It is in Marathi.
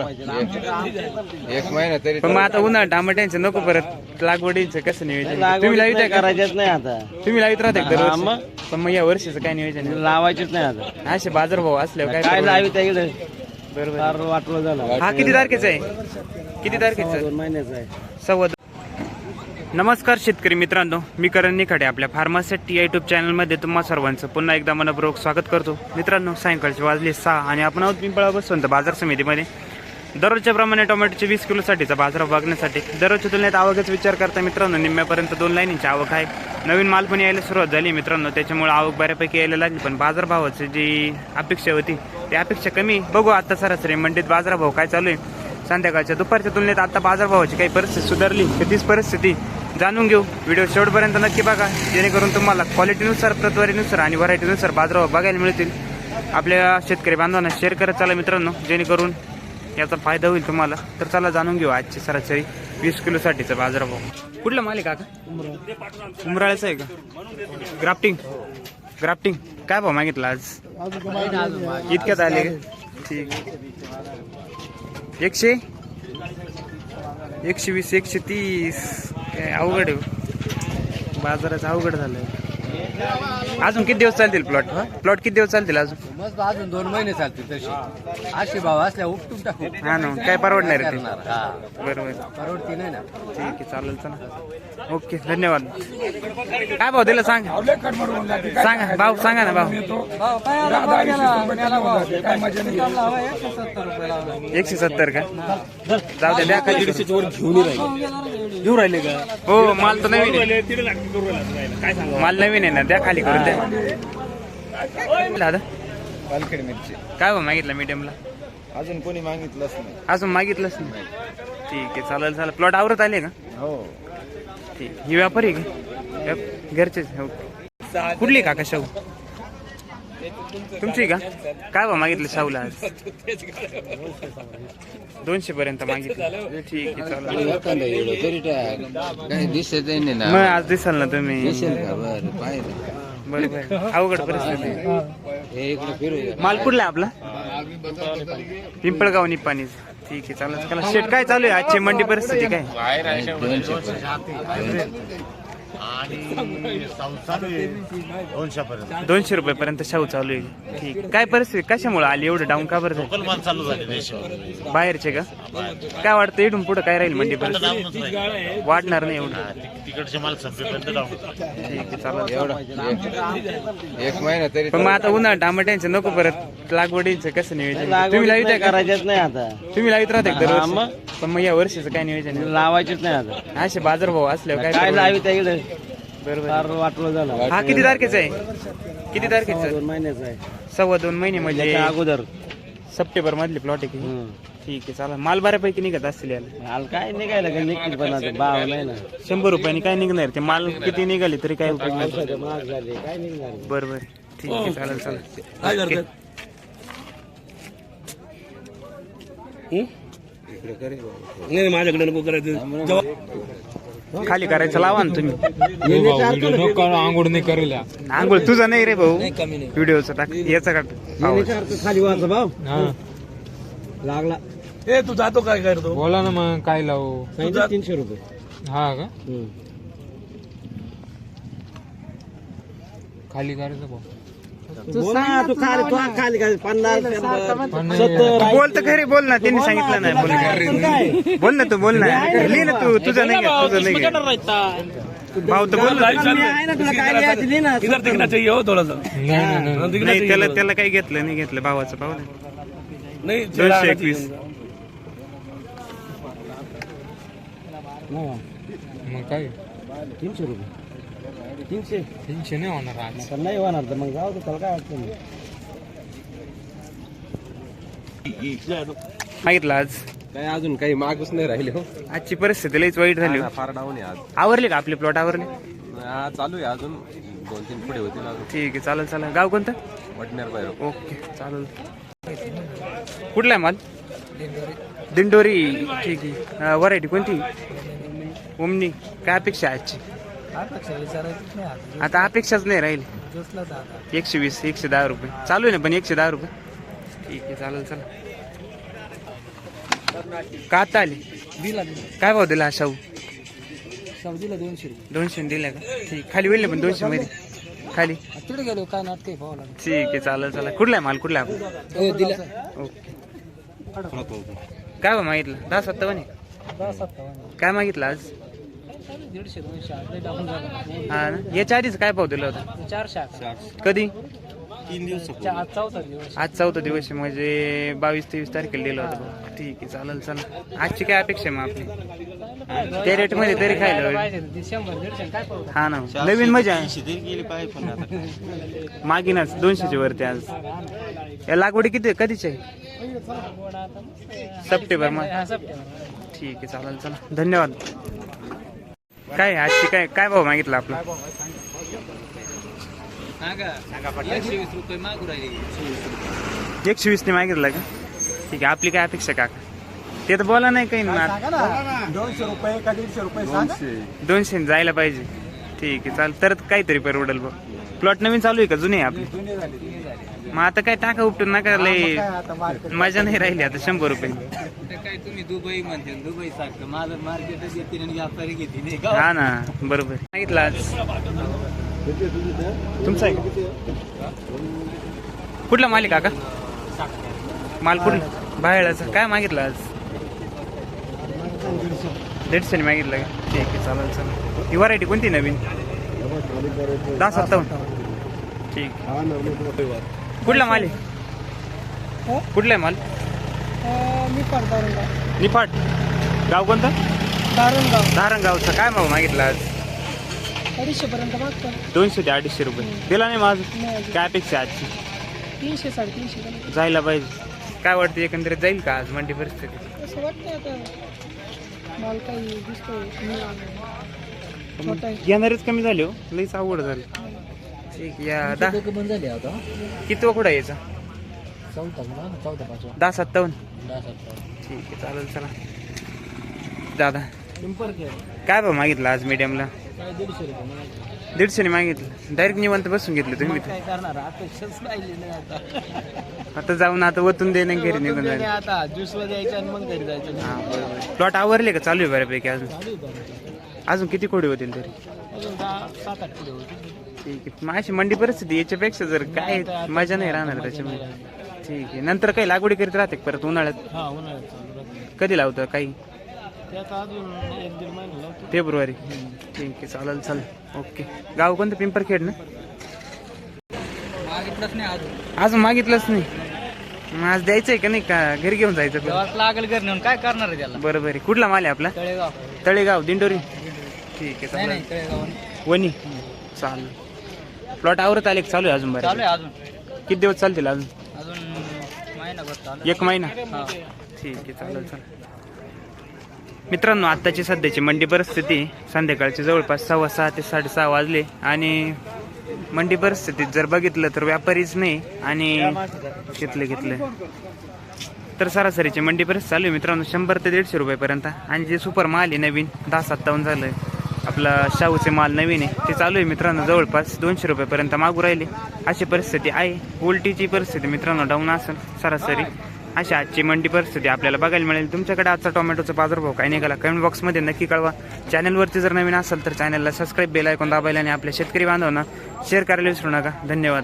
एवढा. एक- एक महिना तरी पण मग आता उन्हाळा टमाट्यांचं नको परत. लागवडीचं कसं नियोजन? तुम्ही लावित आहे का? नाही आता. तुम्ही लावित राहता का हा, दरवर्षी पण मग या वर्षीचं काय नियोजन आहे? लावायचेच नाही आता. असे बाजारभाव असल्यावर काय काय परवडेल? लावी त्या इकडे? बरोबर. फार वाटलं झालं. हा किती तारखेचा आहे? किती तारखेचा? आहे? दोन महिन्याचं आहे. सव्वा. नमस्कार शेतकरी मित्रांनो. मी करण निखाडे आपल्या फार्मासेट या युट्यूब चॅनलमध्ये तुम्हा सर्वांचं पुन्हा एकदा मनपूर्वक स्वागत करतो. मित्रांनो सायंकाळचे वाजले सहा आणि आपण आहोत पिंपळा बसवंत बाजार समितीमध्ये. दररोजच्या प्रमाणे टोमॅटोचे वीस किलोसाठीचा बाजार बघण्यासाठी दररोजच्या तुलनेत आवकच विचार करता मित्रांनो निम्म्यापर्यंत दोन लाईनींची आवक आहे. नवीन माल पण यायला सुरुवात झाली मित्रांनो त्याच्यामुळे आवक बऱ्यापैकी यायला लागली पण बाजारभावाची जी अपेक्षा होती ती अपेक्षा कमी. बघू आता सरासरी मंडीत बाजारभाव काय चालू आहे. संध्याकाळच्या दुपारच्या तुलनेत आता बाजारभावाची काही परिस्थिती सुधारली तर तीच परिस्थिती जाणून घेऊ. व्हिडिओ शेवटपर्यंत नक्की बघा जेणेकरून तुम्हाला क्वालिटीनुसार प्रतवारीनुसार आणि व्हरायटीनुसार बाजारभाव बघायला मिळतील. आपल्या शेतकरी बांधवांना शेअर करत चला मित्रांनो जेणेकरून याचा फायदा होईल तुम्हाला. तर चला जाणून घेऊ आजची सरासरी वीस किलोसाठीचा बाजारभाव. कुठला माल आहे काका? उमराळ्याचा आहे का? ग्राफ्टिंग. ग्राफ्टिंग. काय भाव मागितला आज? इतक्यात आले ठीक एकशे? एकशे वीस एकशे तीस. काय अवघड आहे हो. बाजाराचं अवघड झालं अजून किती दिवस चालतील प्लॉट प्लॉट किती दिवस चालतील अजून? मस्त अजून दोन महिने चालतील तसे. असे भाव असल्या उपटून टाकू. हा ना काय परवडणार आहे करणार हा. ते बरोबर. परवडती नाही ना. ठीक आहे चालेल चला. ओके धन्यवाद. काय भाव दिला सांग. सांगा भाऊ सांगा ना भाऊ एकशे सत्तर का? जाऊ द्या द्या खाली. घेऊन राहिले का? हो माल तर नवीन आहे. माल नवीन आहे ना द्या खाली करून. द्या दादा? पालखेड मिरची. काय मागितला मीडियमला अजून कोणी मागितलंच नाही. अजून मागितलंच नाही. ठीक आहे चालेल चालेल. प्लॉट आवरत आले का? हो. ठीक. ही व्यापारी आहे का? व्याप- घरचेच हो. कुठली काका शाहू? तुमची का? काय भाव मागितलं शाहूला आज? दोनशे पर्यंत मागितलं. ठीक आहे चालेल. तरी काही दिसत नाही ना. मग आज दिसाल ना तुम्ही. दिसेल का? बरं पाहिजे बरोबर. अवघड परिस्थिती आहे. हे. इकडे फिरूया माल कुठला आहे आपला? पिंपळगाव निपाणी ठीक आहे चालेल चला. शेट काय चालू आहे आजची मंडी परिस्थिती काय? दोनशे रुपये पर्यंत शाहू चालू आहे. ठीक. काय परिस्थिती? कशामुळे आली? एवढं डाऊन का बरं झालं? माल चालू झाले देशावर. बाहेरचे का? काय वाटतं इथून पुढे काय राहील मंडी परिस्थिती? वाढणार नाही एवढं. तिकडचे माल संपेपर्यंत डाऊन ठीक आहे चालेल. एवढा. एक- एक महिना तरी पण मग आता उन्हाळा टमाट्यांचं नको परत. लागवडीचं कसं नियोजन? तुम्ही लावित आहे का? करायचेच नाही आता. तुम्ही लावित राहता का हा, दरवर्षी मग. पण मग या वर्षीचं काय नियोजन आहे? लावायचेच नाही आता. असे बाजारभाव असल्यावर काय काय परवडेल? लावी त्या फार वाटलं झालं. हा किती तारखेचा आहे? किती तारखेचा? दोन महिन्याचं आहे. सव्वा दोन महिने म्हणजे त्याच्या अगोदर. सप्टेंबर मधली प्लॉट आहे की? हम्म. ठीक आहे चालेल. माल बऱ्यापैकी निघत असतील याला. हाल काय निघायला का? निघतील पण आता. भाव नाही ना. शंभर रुपयाने काय निघणार? ते माल किती निघाले तरी काय उपयोग नाही. औषधं महाग झाले. काय निघणार? बरोबर ठीक आहे चालेल चालेल. ओके. इकडे करी. नाही माझ्याकडे नको करायचं. खाली करायचं लावा ना तुम्ही. आंघोळ नाही करेल आंघोळ तुझा नाही रे भाऊ. व्हिडिओचा टाक. याचा. खाली वाचा भाव लागला. ए तू जातो काय करतो? बोला ना मग काय लावू? तीनशे रुपये. हा का. खाली करायचं भाऊ. तू सांग तू खाली तू खाली खाली पन्नास सत्तर बोल तर खरी बोल ना त्यांनी सांगितलं नाही बोल बोल ना तू बोल ना. लिही ना तू तुझं नाही घेत तुझं नाही घेत. भाऊ तर बोल ना. मी आहे ना तुला काय लिहायचं लिही ना. किधर दिखना चाहिए हो थोड़ा सा नाही त्याला त्याला काही घेतलं नाही घेतलं भावाचं भाऊ नहीं दोनशे एकवीस. मग काय? तीनशे रुपये. तीनशे तीनशे नाही होणार आज पण नाही होणार तर मग जाऊ दे त्याला काय अडचण नाही. मागितलं आज काय अजून काही मागच नाही राहिले हो आजची परिस्थिती लईच वाईट झाली हो. फार डाऊन आहे आज आवरले का आपले प्लॉट आवरले हा, चालू आहे अजून दोन तीन पुढे होतील अजून ठीक आहे चालेल चालेल गाव कोणतं वडनेर बाहेर ओके चालेल कुठला आहे माल दिंडोरी ठीक आहे व्हरायटी कोणती ओमनी काय अपेक्षा आहे आजची आता. अपेक्षाच नाही राहील. एकशे वीस एकशे दहा रुपये. चालू आहे ना पण एकशे दहा रुपये. ठीक आहे चालेल चला. का आता आली? दिला दिला काय भाव दिला हा शाहू? सब्जीला दोनशे रुपये. दोनशे दिला का? ठीक खाली वेळले पण दोनशे मध्ये. खाली. तिकडे गेलो काय नाटक आहे ठीक आहे चालेल चालेल कुठला आहे माल? कुठला आहे हो दिला. ओके. काय भाव मागितलं? दहा सत्तावन्न आहे? दहा सत्तावन्न. काय मागितलं आज? दीडशे दोनशे आठ टाकून हा ना? याच्या आधीच काय भाव दिला होता? चारशे आठ कधी? आज चौथा दिवस. आज चौथा दिवस आहे म्हणजे बावीस तेवीस तारखेला दिलं होतं. भाऊ. ठीक आहे चालेल चला. आजची काय अपेक्षा आहे मग आपली? त्या रेटमध्ये तरी खायला होईल. पाहिजे शंभर दीडशे काय पाहू हा ना नवीन मजा गेली पाहिजे पण आता. मागिनच दोनशेच्या वरती आज. या लागवडी किती कधीची आहे? सप्टेंबर मग हा सप्टेंबर. ठीक आहे चालेल चला. धन्यवाद. काय आजची काय काय भाव मागितला आपला? एकशे वीसने मागितला का? ठीक आहे आपली काय अपेक्षा काका? ते तर बोला नाही काही ना. दोनशे रुपये का दीडशे रुपये दोनशे. जायला पाहिजे. ठीक आहे चाल तर काहीतरी परवडेल बघ. प्लॉट नवीन चालू आहे का? जुने आहे आपले? मग आता काय टाका उपटून नका लय मजा नाही राहिली आता शंभर रुपये. काय तुम्ही दुबई म्हणते दुबई सारखं. माझं मार्केटच येते आणि व्यापारी घेते नाही का? हा ना बरोबर. मागितलं आज. तुमचा आहे का? कुठला मालिक काका माल कुठला? बाहेरचा. काय मागितलं आज? दीडशेने मागितलं का? ठीक आहे चालेल चालेल. ही व्हरायटी कोणती नवीन? दहा सत्तावन्न. ठीक. कुठला माल आहे? कुठला आहे माल? पडतो निफाड गाव कोणतं? दारुणगाव धारणगावचा काय भाव मागितला आज? अडीचशे पर्यंत मागतो. दोनशे ते अडीचशे रुपये. दिला नाही माझं काय अपेक्षा आहे आजची? तीनशे साडेतीनशे जायला पाहिजे. काय वाटतं एकंदरीत जाईल का आज मंडी परिस्थिती? असं वाटतं आता. माल काही दिसतोय छोटा आहे. घेणारेच कमी झाले हो. लईच अवघड झालं. ठीक या दहा. बंद झाले आता. किती कुठं यायचा चौथा चौथा पाचवा. दहा सत्तावन्न. दहा ठीक आहे चालेल चला. दादा. पिंपर काय? भाव मागितलं आज मीडियमला दीडशे रुपये म्हणायचे. दीडशेने मागितलं. डायरेक्ट निवांत बसून घेतलं तुम्ही मग काय करणार? अपेक्षाच राहिली नाही आता. आता जाऊन आता वतून देणं घरी निघून जाईल आता. ज्यूसला द्यायचं आणि मग घरी जायचं. हा बरोबर. प्लॉट आवरले का? चालू आहे बऱ्यापैकी अजून. चालू आहे बरं. अजून किती कोडी होतील तरी? अजून दहा सात आठ किलो होते ठीक आहे. मग अशी मंडी परिस्थिती याच्यापेक्षा जर काय मजा नाही राहणार त्याच्यामध्ये. ठीक आहे. नंतर काही लागवडी करीत राहते का परत उन्हाळ्यात? हा उन्हाळ्यात चालू राहते. कधी लावतं काही? ते आता अजून एक दीड महिना लावतो. फेब्रुवारी. ठीक आहे चालेल चालेल. ओके. गाव कोणतं? पिंपरखेड ना? मागितलंच नाही अजून. अजून मागितलंच नाही. मग आज द्यायचंय का नाही का? घरी घेऊन जायचं? तेव्हाच लागेल घर नेऊन. काय करणार आहे त्याला? बरोबर आहे. कुठला माल आहे आपला? तळेगाव. तळेगाव दिंडोरी. ठीक आहे नाही चालेल. नाही तळेगाव वणी चालेल. प्लॉट आवरत आले का? चालू आहे अजून चालू बरं आहे अजून. किती दिवस चालतील अजून? अजून महिनाभर चालू एक महिना? हा. ठीक आहे चालेल चालेल. मित्रांनो आत्ताची सध्याची मंडी परिस्थिती संध्याकाळची जवळपास सव्वा सहा ते साडेसहा वाजले आणि मंडी परिस्थितीत जर बघितलं तर व्यापारीच नाही आणि घेतले घेतले. तर सरासरीची मंडी परिस्थिती चालू आहे. मित्रांनो शंभर ते दीडशे रुपयेपर्यंत. आणि जे सुपर माल आहे नवीन दहा सत्तावन्न झालं आहे आपला शाहूचे माल नवीन आहे. ते चालू आहे मित्रांनो जवळपास दोनशे रुपयेपर्यंत मागू राहिले. अशी परिस्थिती आहे. उलटीची परिस्थिती मित्रांनो डाऊन असेल सरासरी. अशी आजची मंडी परिस्थिती आपल्याला बघायला मिळेल. तुमच्याकडे आजचा टोमॅटोचा बाजारभाव काय निघाला? कमेंट बॉक्समध्ये नक्की कळवा. चॅनलवरती जर नवीन असेल तर चॅनलला सबस्क्राईब बेल ऐकून दाबायला आणि आपल्या शेतकरी बांधवांना शेअर करायला विसरू नका. धन्यवाद.